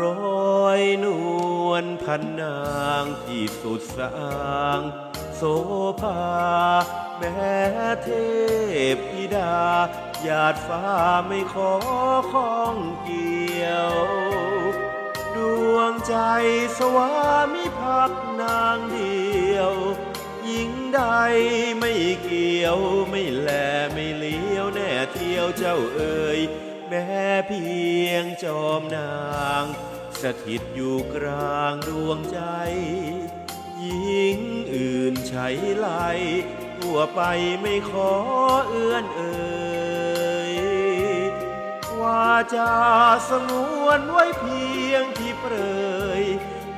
ร้อยนวลพันนางที่สุดสางโสภา แม้เทพธิดาหยาดฟ้าไม่ขอข้องเกี่ยว ดวงใจสวามิภักนางเดียว หญิงใดไม่เกี่ยวไม่แลไม่เลี้ยวแน่เที่ยวเจ้าเอ่ย เพียงจอมนาง สถิตอยู่กลางดวงใจ หญิงอื่นใช้ไหลทั่วไปไม่ขอเอื้อนเอ่ยว่าจะสงวนไว้เพียงที่เปรย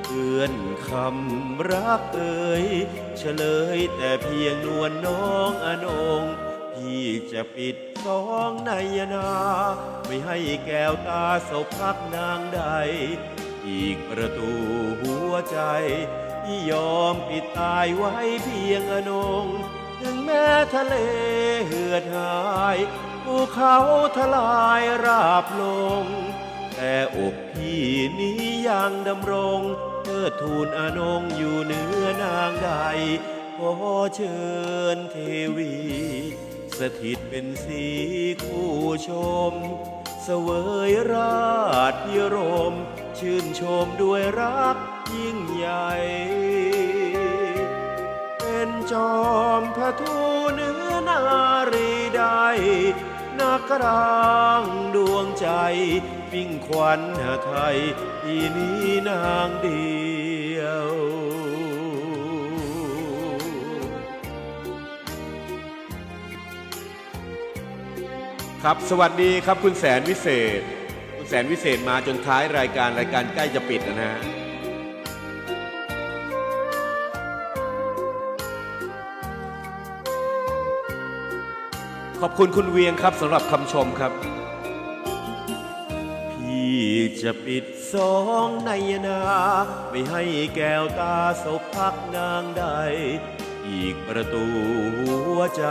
เอื้อนคำรักเอ่ยเฉลยแต่เพียงนวลน้องอนงพี่จะปิด สองในยนา ไม่ให้แก้วตาศพพักนางใด อีกประตูหัวใจที่ยอมปิดตายไว้เพียงอนง ถึงแม้ทะเลเหือดหายภูเขาทลายราบลง แต่อกพี่นี้ยังดำรงเทิดทูลอนงอยู่เหนือนางใดขอเชิญเทวี สถิตเป็นสีคู่ชม เสวยราชพิรม ชื่นชมด้วยรักยิ่งใหญ่ เป็นจอมพระทูเนื้อนารีใดนักรางดวงใจมิ่งขวัญหาไทยที่นี้นางเดียว ครับสวัสดีครับคุณแสนวิเศษ คุณแสนวิเศษมาจนท้ายรายการรายการใกล้จะปิดนะฮะขอบคุณคุณเวียงครับสำหรับคำชมครับ พี่จะปิดสองในยนา ไม่ให้แก้วตาศพพักนางใด อีกประตูหัวใจ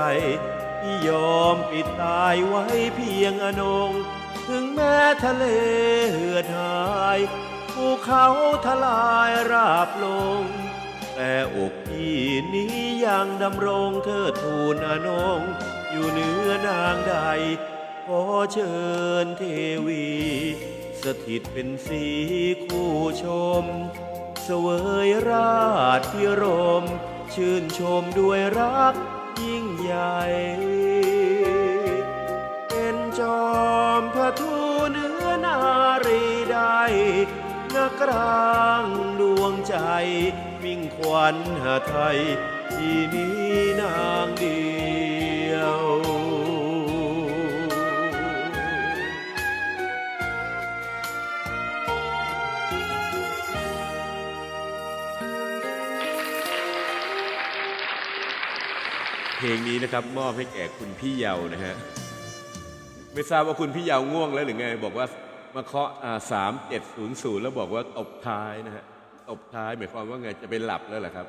ที่ยอมปิดตายไว้เพียงอนง ถึงแม้ทะเลเหือดหายภูเขาทลายราบลง แต่อกพี่นี้ยังดำรงเทิดทูนอนง อยู่เหนือนางใด ขอเชิญเทวี สถิตเป็นสีคู่ชม เสวยราชพิรม ชื่นชมด้วยรัก ยิ่งใหญ่ เป็นจอมพระทูเนื้อนารีได้นักรางดวงใจ มิ่งขวัญหาไทย ที่นี้นางดี เพลงนี้นะครับมอบให้แก่คุณพี่เยานะฮะไม่ทราบว่าคุณพี่เยาง่วงแล้วหรือไง บอกว่ามาเคาะสามเจ็ดศูนย์ศูนย์แล้วบอกว่าตบท้ายนะฮะตบท้ายหมายความว่าไงจะไปหลับแล้วเหรอครับ